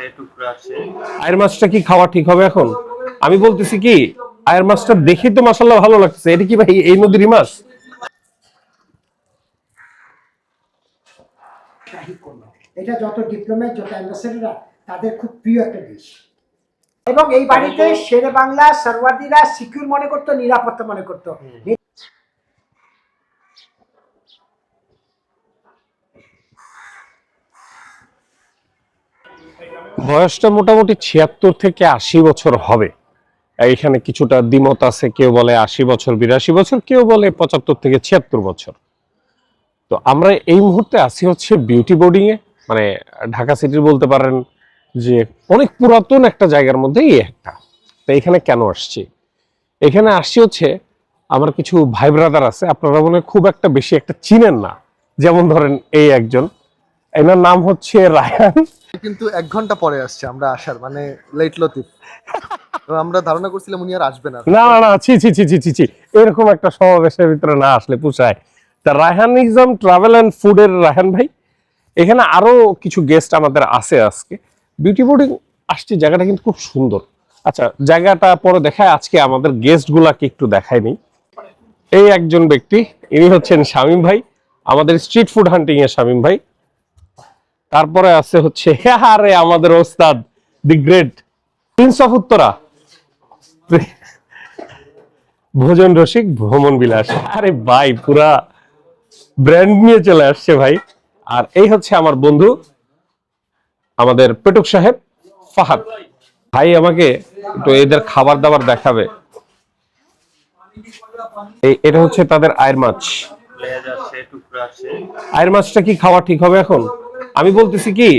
আছে টুকরো আছে আয়ের মাছটা কি খাওয়া ঠিক হবে এখন? আমি বলতেছি কি আয়ের মাছটা দেখে তো মাসাল্লাহ ভালো লাগছে। এটা কি ভাই এই নদীরই মাছ? এটা যত ডিপ্লোমেট যত অ্যাম্বাসেডাররা তাদের খুব প্রিয় একটা ডিশ এবং এই বাড়িতে শেরে বাংলা সর্বাদিরা সিকিউর মনে করতো নিরাপত্তা মনে করতো। বয়সটা মোটামুটি ছিয়াত্তর থেকে আশি বছর হবে। এখানে কিছুটা দ্বিমত আছে, কেউ বলে আশি বছর, বিরাশি বছর, কেউ বলে পঁচাত্তর থেকে ছিয়াত্তর বছর। তো আমরা এই মুহূর্তে আছি হচ্ছে বিউটি বোর্ডিং এ মানে ঢাকা সিটির বলতে পারেন যে অনেক পুরাতন একটা জায়গার মধ্যে এই একটা। তো এখানে কেন আসছি? এখানে আসছি হচ্ছে আমার কিছু ভাই ব্রাদার আছে, আপনারা মনে খুব একটা বেশি একটা চিনেন না। যেমন ধরেন এই একজন। এনার নাম হচ্ছে রায়ান। কিন্তু এক ঘণ্টা পরে আসছে আমরা আসার মানে লেট লতিফ। আমরা ধারণা করছিলাম উনি আর আসবে না। না না ছি ছি ছি ছি ছি এরকম একটা সমাবেশের ভিতরে না আসলে পুষায়। তা রায়হানিজম ট্রাভেল অ্যান্ড ফুডের রায়হান ভাই। এখানে আরও কিছু গেস্ট আমাদের আছে আজকে। বিউটি বোর্ডিং আসছে জায়গাটা কিন্তু খুব সুন্দর। আচ্ছা জায়গাটা পরে দেখায় আজকে আমাদের গেস্ট গুলাকে একটু দেখায় নি এই একজন ব্যক্তি ইনি হচ্ছেন শামীম ভাই। আমাদের স্ট্রিট ফুড হান্টিং এর শামীম ভাই। তারপরে আছে হচ্ছে আরে আমাদের ওস্তাদ the great prince of Uttara. ভোজন রসিক ভ্রমণ বিলাস। আরে ভাই পুরা ব্র্যান্ড নিয়ে চলে আসছে ভাই। আর এই হচ্ছে আমার বন্ধু আমাদের পেটুক সাহেব ফাহাদ। ভাই আমাকে একটু এদের খাবার দাবার দেখাবে। এই এটা হচ্ছে তাদের আয়ের মাছ। আয়ের মাছটা কি খাওয়া ঠিক হবে এখন? আমি বলতেছি কি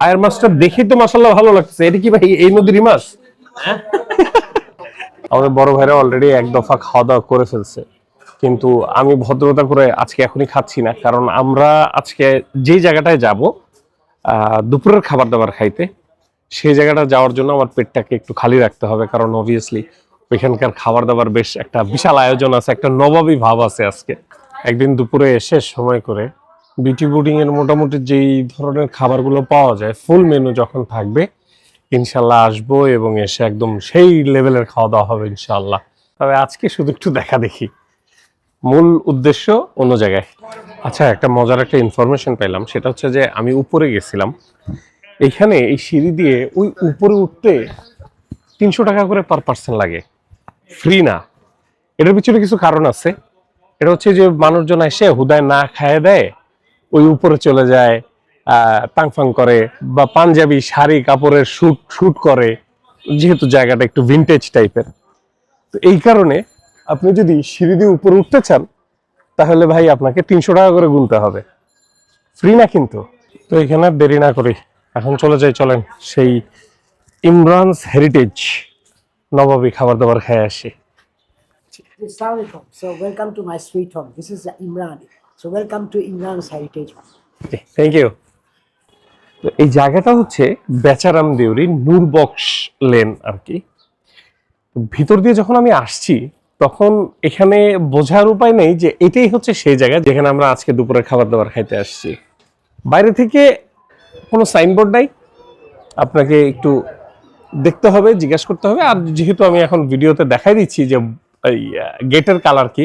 আয়ের মাছটা দেখে তো মাসাল্লাহ ভালো লাগছে এটা কি ভাই এই নদীরই মাছ আমাদের বড় ভাইরা অলরেডি এক দফা খাওয়া দাওয়া করে ফেলছে। কিন্তু আমি ভদ্রতা করে আজকে এখনই খাচ্ছি না কারণ আমরা আজকে যে জায়গাটায় যাব দুপুরের খাবার দাবার খাইতে সেই জায়গাটা যাওয়ার জন্য আমার পেটটাকে একটু খালি রাখতে হবে কারণ অবভিয়াসলি ওইখানকার খাবার দাবার বেশ একটা বিশাল আয়োজন আছে একটা নবাবী ভাব আছে আজকে। একদিন দুপুরে এসে সময় করে বিউটি বোর্ডিং এর মোটামুটি যেই ধরনের খাবারগুলো পাওয়া যায় ফুল মেনু যখন থাকবে, ইনশাল্লাহ আসব এবং এসে একদম সেই লেভেলের খাওয়া দাওয়া হবে ইনশাল্লাহ। তবে আজকে শুধু একটু দেখা দেখি। মূল উদ্দেশ্য অন্য জায়গায়। আচ্ছা একটা মজার একটা ইনফরমেশন পাইলাম সেটা হচ্ছে যে আমি উপরে গেছিলাম। এইখানে এই সিঁড়ি দিয়ে ওই উপরে উঠতে তিনশো টাকা করে পার পার্সন লাগে। ফ্রি না। এটার পিছনে কিছু কারণ আছে। এটা হচ্ছে যে মানুষজন এসে হুদায় না খায় দেয় ওই উপরে চলে যায় টাংফাং করে বা পাঞ্জাবি শাড়ি কাপড়ের শুট শুট করে, যেহেতু জায়গাটা একটু ভিন্টেজ টাইপের তো এই কারণে আপনি যদি সিঁড়ি দিয়ে উপরে উঠতে চান, তাহলে ভাই আপনাকে তিনশো টাকা করে গুনতে হবে। ফ্রি না কিন্তু? তো এখানে দেরি না করি। এখন চলে যাই, চলেন সেই ইমরানস হেরিটেজ নবাবী খাবার দাবার খেয়ে আসি. Welcome to Imran's Heritage. Home. Thank you এই জায়গাটা হচ্ছে বেচারাম দেউরি নূরবক্স লেন আর কি। ভিতর দিয়ে যখন আমি আসছি, তখন এখানে বোঝার উপায় নেই যে এটাই হচ্ছে সেই জায়গা যেখানে আমরা আজকে দুপুরে খাবার দাবার খাইতে আসছি। বাইরে থেকে কোনো সাইনবোর্ড নাই। আপনাকে একটু দেখতে হবে, জিজ্ঞাসা করতে হবে। আর যেহেতু আমি এখন ভিডিওতে দেখাই দিচ্ছি যে গেটের কালার কি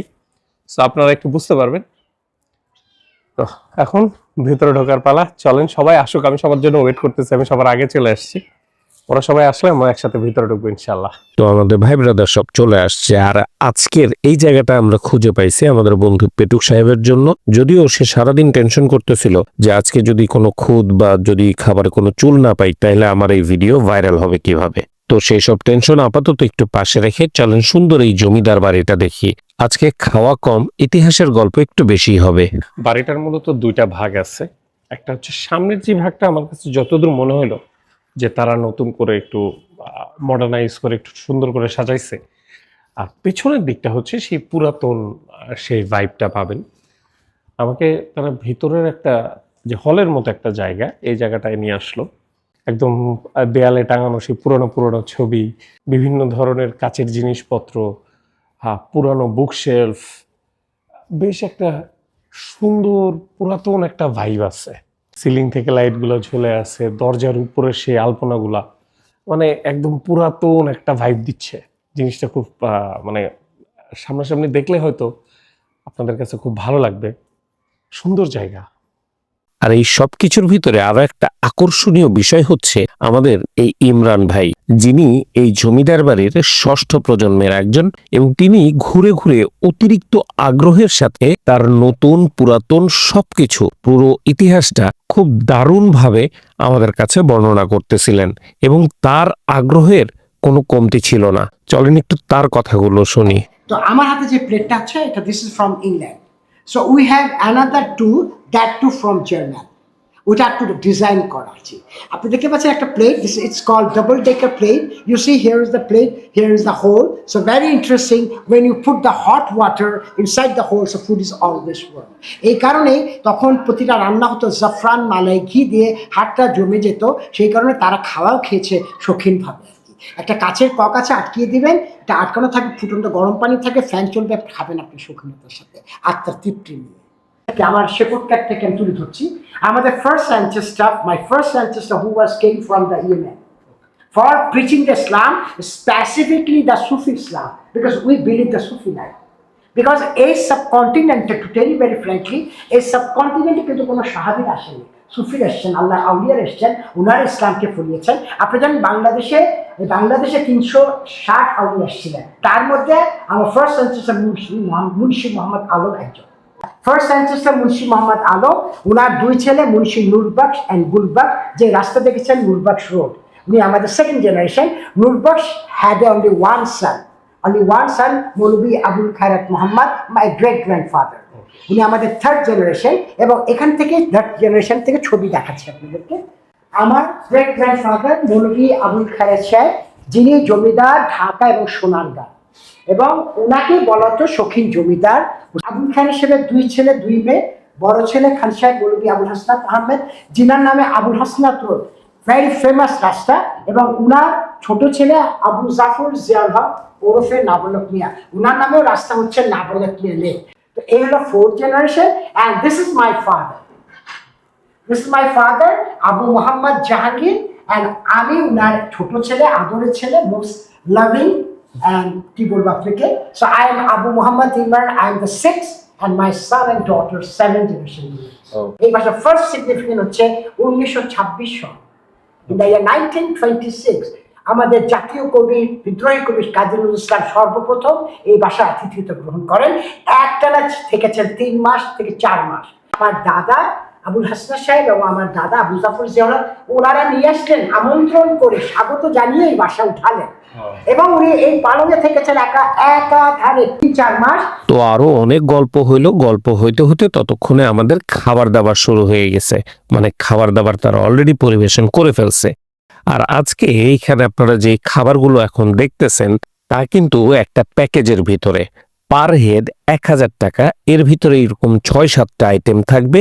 সো আপনারা একটু বুঝতে পারবেন। তো এখন ভিতরে ঢোকার পালা। চলেন, সবাই আসুক, আমি সবার জন্য ওয়েট করতেছি, আমি সবার আগে চলে আসছি। ওরা সবাই আসলে আমরা একসাথে ভিতরে ঢুকবো ইনশাল্লাহ তো আমাদের ভাই ব্রাদার সব চলে আসছে, আর আজকের এই জায়গাটা আমরা খুঁজে পাইছি আমাদের বন্ধু পেটুক সাহেবের জন্য। যদিও সে সারাদিন টেনশন করতেছিল যে আজকে যদি কোনো খুদ বা যদি খাবারে কোনো চুল না পাই তাহলে আমার এই ভিডিও ভাইরাল হবে কীভাবে? তো সেই সব টেনশন আপাতত একটু পাশে রেখে চলেন সুন্দর এই জমিদার বাড়িটা দেখি। আজকে খাওয়া কম, ইতিহাসের গল্প একটু বেশি হবে। বাড়িটার মূলত দুইটা ভাগ আছে। একটা হচ্ছে সামনের যে ভাগটা আমার কাছে যতদূর মনে হলো যে তারা নতুন করে একটু মডার্নাইজ করে একটু সুন্দর করে সাজাইছে। আর পেছনের দিকটা হচ্ছে সেই পুরাতন সেই ভাইবটা পাবেন। আমাকে তারা ভিতরের একটা, যে হলের মতো একটা জায়গা, এই জায়গাটায় নিয়ে আসলো। একদম দেয়ালে টাঙানো সেই পুরনো পুরনো ছবি, বিভিন্ন ধরনের কাচের জিনিসপত্র হ্যাঁ পুরানো বুকশেলফ বেশ একটা সুন্দর, পুরাতন একটা ভাইব আছে। সিলিং থেকে লাইটগুলো ঝুলে আছে, দরজার উপরে সেই আলপনাগুলা মানে একদম পুরাতন একটা ভাইব দিচ্ছে। জিনিসটা খুব মানে সামনাসামনি দেখলে হয়তো আপনাদের কাছে খুব ভালো লাগবে। সুন্দর জায়গা। আর এই সব কিছুর ভিতরে আরও একটা আকর্ষণীয় বিষয় হচ্ছে আমাদের এই ইমরান ভাই। যিনি এই জমিদার বাড়ির ষষ্ঠ প্রজন্মের একজন এবং তিনি ঘুরে ঘুরে অতিরিক্ত আগ্রহের সাথে তার নতুন, পুরাতন সবকিছু, পুরো ইতিহাসটা খুব দারুণভাবে আমাদের কাছে বর্ণনা করতেছিলেন এবং তার আগ্রহের কোনো কমতি ছিল না। চলেন একটু তার কথাগুলো শুনি। তো আমার হাতে যে প্লেটটা আছে, এটা this is from England so we have another two that too from German ওটা একটু ডিজাইন করা আছে আপনি দেখতে পাচ্ছেন একটা plate this it's call double decker plate you see here is the plate here is the hole so very interesting when you put the hot water inside the hole so food is always warm এই কারণে তখন প্রতিটা রান্না হতো জাফরান মালাই ঘি দিয়ে, হাতটা জমে যেত। সেই কারণে তারা খাওয়াও খেয়েছে শৌখিনভাবে। একটা কাছের কক আছে আটকিয়ে দিবেন এটা আটকানো থাকে ফুটন্ত গরম পানি থাকে ফ্যান চলবে খাবেন আপনি শৌখিনতার সাথে। আত্মার তৃপ্তি নিয়ে আমার শেকট ক্যাট থেকে আমি তুলে ধরছি। আমাদের first ancestor my first ancestor who was came from the Yemen for preaching the Islam, specifically the Sufi Islam, because we believe the Sufi life. Because এই সাবকন্টিনেন্টে to tell you very frankly এই সাবকন্টিনেন্টে কিন্তু কোনো সাহাবির আসেনি। সুফির এসছেন আল্লাহ আউলিয়ার এসছেন ওনার ইসলামকে ফুলিয়েছেন। আপনি জানেন বাংলাদেশে বাংলাদেশে তিনশো ষাট আউলিয়া এসেছিলেন। তার মধ্যে আমার ফার্স্ট সেন্সেসের মুন্সি মুন্সি মোহাম্মদ আলম একজন। ফার্স্ট অ্যানসেস্টার মুন্সি মোহাম্মদ আলম ওনার দুই ছেলে মুন্সি নুরবাক্স অ্যান্ড গুলবাগ যে রাস্তা দেখেছেন নুরবাক্স রোড উনি আমাদের second generation Nurbakhsh had only one son only one son Maulvi Abul Khairat Mohammad my great grandfather উনি আমাদের থার্ড জেনারেশন এবং এখান থেকে থার্ড জেনারেশন থেকে ছবি দেখাচ্ছি আপনাদেরকে। আমার গ্রেট গ্র্যান্ডফাদার মৌলবী আবুল খায়রাত সাহেব যিনি জমিদার, ঢাকা এবং সোনারগাঁ। এবং ওনাকে বলা হতো শৌখিন জমিদার। আবুল খান সাহেবের দুই ছেলে, দুই মেয়ে। বড় ছেলে খান সাহেব মৌলবী আবুল হাসনাত আহমেদ। যিনার নামে Abul Hasnat road very famous রাস্তা। এবং উনার ছোট ছেলে আবু জাফর জিয়াউল হক ওরফে নাবলক মিয়া। উনার নামেও রাস্তা হচ্ছে নাবলক মিয়া লেক। তো এই হলো fourth generation and this is my father this is my father Abu Mohammad Jahangir and আমি উনার ছোট ছেলে আদরের ছেলে মোস্ট লাভিং অ্যান্ড কি বলব আপনাকে? So I am Abu Mohammad Imran I am the six and my son and daughter seven generation এই মাসে ফার্স্ট সিগনিফিকেন্ট হচ্ছে উনিশশো ছাব্বিশ সন ইয়ার নাইনটিন টোয়েন্টি সিক্স আমাদের জাতীয় কবি বিদ্রোহী কবি কাজী নজরুল ইসলাম সর্বপ্রথম এই বাসায় আতিথ্যতা গ্রহণ করেন। একটানা থেকেছেন তিন মাস থেকে চার মাস। আমার দাদা আবুল হাসনা সাহেব এবং আমার দাদা আবু জাফর জিয়াউল ওনারা নিয়ে আসলেন আমন্ত্রণ করে স্বাগত জানিয়ে এই বাসা উঠালেন। এবং উনি এই পালনে থেকেছেন একা একাধারে তিন চার মাস। তো আরও অনেক গল্প হইল। গল্প হইতে হইতে ততক্ষণে আমাদের খাবার দাবার শুরু হয়ে গেছে। মানে খাবার দাবার তারা অলরেডি পরিবেশন করে ফেলছে। আর আজকে এইখানে আপনারা যে খাবারগুলো এখন দেখতেছেন, তা কিন্তু একটা প্যাকেজের ভিতরে। পার হেড এক হাজার টাকা, এর ভিতরে এরকম ছয় সাতটা আইটেম থাকবে।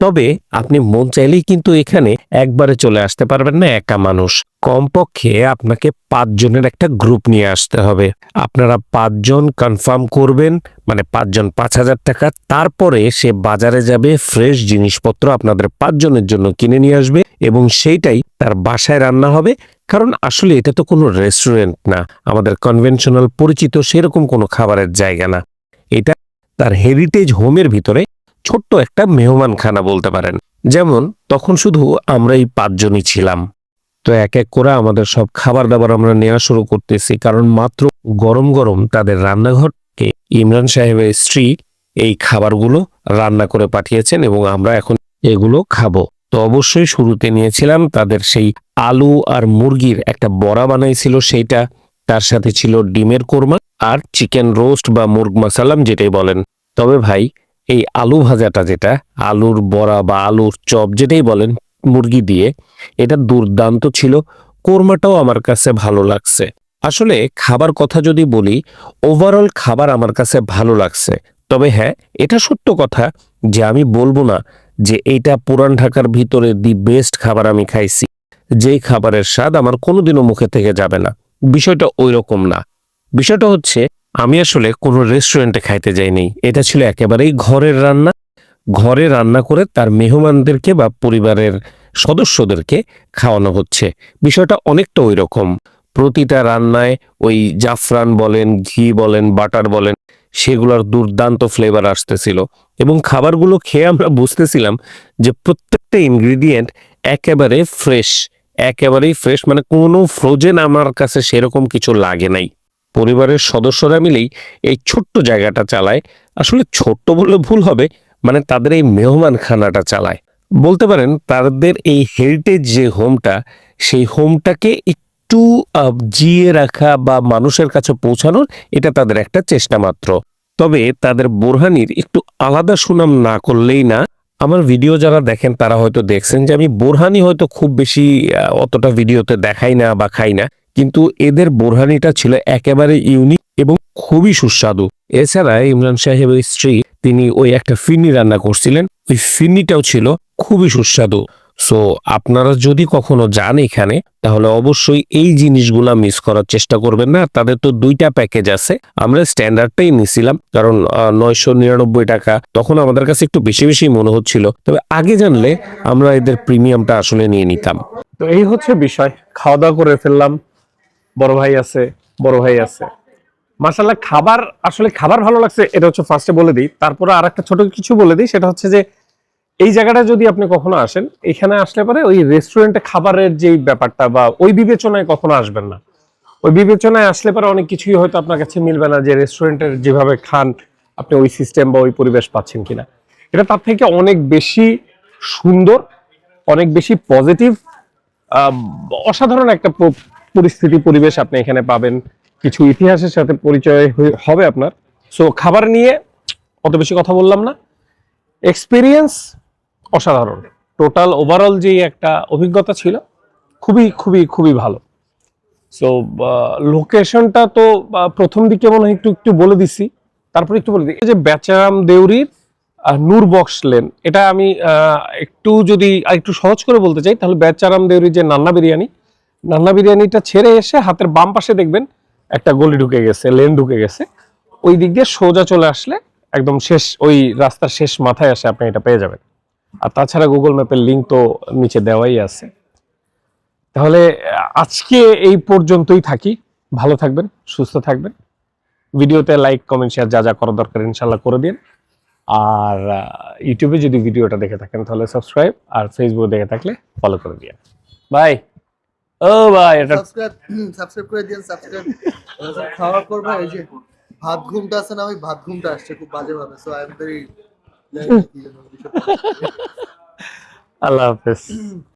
তবে আপনি মন চাইলেই কিন্তু এখানে একবারে চলে আসতে পারবেন না একা মানুষ। কমপক্ষে আপনাকে পাঁচজনের একটা গ্রুপ নিয়ে আসতে হবে। আপনারা পাঁচজন কনফার্ম করবেন মানে পাঁচজন পাঁচ হাজার টাকা, তারপরে সে বাজারে যাবে, ফ্রেশ জিনিসপত্র আপনাদের পাঁচজনের জন্য কিনে নিয়ে আসবে এবং সেইটাই তার বাসায় রান্না হবে। কারণ আসলে এটা তো কোনো রেস্টুরেন্ট না, আমাদের কনভেনশনাল পরিচিত সেরকম কোনো খাবারের জায়গা না। এটা তার হেরিটেজ হোমের ভিতরে ছোট্ট একটা মেহমানখানা বলতে পারেন। যেমন, তখন শুধু আমরা এই পাঁচজনই ছিলাম। তো এক এক করে আমাদের সব খাবার দাবার আমরা নেওয়া শুরু করতেছি। কারণ মাত্র গরম গরম তাদের রান্নাঘরকে ইমরান সাহেবের স্ত্রী এই খাবারগুলো রান্না করে পাঠিয়েছেন এবং আমরা এখন এগুলো খাব। তো অবশ্যই শুরুতে নিয়েছিলাম তাদের সেই আলু আর মুরগির একটা বড়া বানাইছিল, সেইটা তার সাথে ছিল ডিমের কোরমা আর চিকেন রোস্ট বা মুরগ মাসালাম যেটাই বলেন। তবে ভাই, এই আলু ভাজাটা যেটা, আলুর বড়া বা আলুর চপ যেটাই বলেন মুরগি দিয়ে, এটা দুর্দান্ত ছিল। কোরমাটাও আমার কাছে ভালো লাগছে। আসলে খাবার কথা যদি বলি ওভারঅল খাবার আমার কাছে ভালো লাগছে। তবে হ্যাঁ এটা সত্য কথা যে আমি বলব না যে এইটা পুরান ঢাকার ভিতরে দি বেস্ট খাবার আমি খাইছি। যেই খাবারের স্বাদ আমার কোনোদিনও মুখে থেকে যাবে না। বিষয়টা ওই রকম না। বিষয়টা হচ্ছে, আমি আসলে কোনো রেস্টুরেন্টে খাইতে যাইনি। এটা ছিল একেবারেই ঘরের রান্না। ঘরে রান্না করে তার মেহমানদেরকে বা পরিবারের সদস্যদেরকে খাওয়ানো হচ্ছে। বিষয়টা অনেকটা ওই রকম প্রতিটা রান্নায় ওই জাফরান বলেন, ঘি বলেন, বাটার বলেন, সেগুলোর দুর্দান্ত ফ্লেভার আসতেছিল। এবং খাবারগুলো খেয়ে আমরা বুঝতেছিলাম যে প্রত্যেকটা ইনগ্রিডিয়েন্ট একেবারে ফ্রেশ একেবারেই ফ্রেশ মানে কোনো ফ্রোজেন আমার কাছে সেরকম কিছু লাগে নাই। পরিবারের সদস্যরা মিলেই এই ছোট্ট জায়গাটা চালায়। আসলে ছোট্ট বললে ভুল হবে মানে তাদের এই মেহমান খানাটা চালায়। বলতে পারেন তাদের এই হেরিটেজ যে হোমটা সেই হোমটাকে একটু জিয়ে রাখা বা মানুষের কাছে পৌঁছানোর এটা তাদের একটা চেষ্টা মাত্র। তবে তাদের বোরহানির একটু আলাদা সুনাম না করলেই না, আমার ভিডিও যারা দেখেন তারা হয়তো দেখছেন যে আমি বোরহানি হয়তো খুব বেশি অতটা ভিডিওতে দেখাই না বা খাই না। কিন্তু এদের বোরহানিটা ছিল একেবারে ইউনিক এবং খুবই সুস্বাদু। এছাড়া ইমরান সাহেবের স্ত্রী তিনি ওই একটা ফিরনি রান্না করছিলেন। ওই ফিরনিটাও ছিল খুবই সুস্বাদু। সো আপনারা যদি কখনো যান এখানে, তাহলে অবশ্যই এই জিনিসগুলা মিস করার চেষ্টা করবেন না। তাদের তো দুইটা প্যাকেজ আছে। আমরা স্ট্যান্ডার্ডটাই নিছিলাম, কারণ নয়শো নিরানব্বই টাকা। তখন আমাদের কাছে একটু বেশি বেশি মনে হচ্ছিল। তবে আগে জানলে আমরা এদের প্রিমিয়ামটা আসলে নিয়ে নিতাম। তো এই হচ্ছে বিষয়। খাওয়া দাওয়া করে ফেললাম। বড় ভাই আছে, বড় ভাই আছে। মাসাল্লাহ খাবার, আসলে খাবার ভালো লাগছে, এটা হচ্ছে ফার্স্টে বলে দিই। তারপরে আর একটা ছোট কিছু বলে দিই, সেটা হচ্ছে যে, এই জায়গাটা যদি আপনি কখনো আসেন, এখানে আসলে পরে ওই রেস্টুরেন্টে খাবারের যে ব্যাপারটা বা ওই বিবেচনায় কখনো আসবেন না। ওই বিবেচনায় আসলে পরে অনেক কিছুই হয়তো আপনার কাছে মিলবে না যে রেস্টুরেন্টের যেভাবে খান, আপনি ওই সিস্টেম বা ওই পরিবেশ পাচ্ছেন কিনা। এটা তার থেকে অনেক বেশি সুন্দর, অনেক বেশি পজিটিভ অসাধারণ একটা পরিস্থিতি, পরিবেশ আপনি এখানে পাবেন। কিছু ইতিহাসের সাথে পরিচয় হবে আপনার। সো খাবার নিয়ে অত বেশি কথা বললাম না। এক্সপিরিয়েন্স অসাধারণ। টোটাল ওভারঅল যে একটা অভিজ্ঞতা ছিল, খুবই খুবই খুবই ভালো। সো লোকেশনটা তো প্রথম দিকে মনে হয় একটু একটু বলে দিছি। তারপরে একটু বলে দিই। যে বেচারাম দেউরির নূর বক্স লেন, এটা আমি একটু যদি একটু সহজ করে বলতে চাই, তাহলে বেচারাম দেউরির যে নান্না বিরিয়ানি, নান্না বিরিয়ানিটা ছেড়ে এসে হাতের বাম পাশে দেখবেন একটা গলি ঢুকে গেছে লেন ঢুকে গেছে। ওই দিক দিয়ে সোজা চলে আসলে একদম শেষ, ওই রাস্তার শেষ মাথায় আসে আপনি এটা পেয়ে যাবেন। আর তাছাড়া গুগল ম্যাপের লিঙ্ক তো নিচে দেওয়াই আছে। তাহলে, আজকে এই পর্যন্তই থাকি। ভালো থাকবেন, সুস্থ থাকবেন। ভিডিওতে লাইক কমেন্ট শেয়ার যা যা করা দরকার ইনশাল্লাহ করে দিন। আর ইউটিউবে যদি ভিডিওটা দেখে থাকেন, তাহলে সাবস্ক্রাইব আর ফেসবুকে দেখে থাকলে ফলো করে দিন বাই ও ভাই সাবস্ক্রাইব সাবস্ক্রাইব করে দিন সাবস্ক্রাইব খাওয়া করব এই যে ভাত ঘুমটা আছে না? ওই ভাত ঘুমটা আসছে খুব বাজে ভাবে। সো আই এম ভেরি আল্লাহ হাফেজ।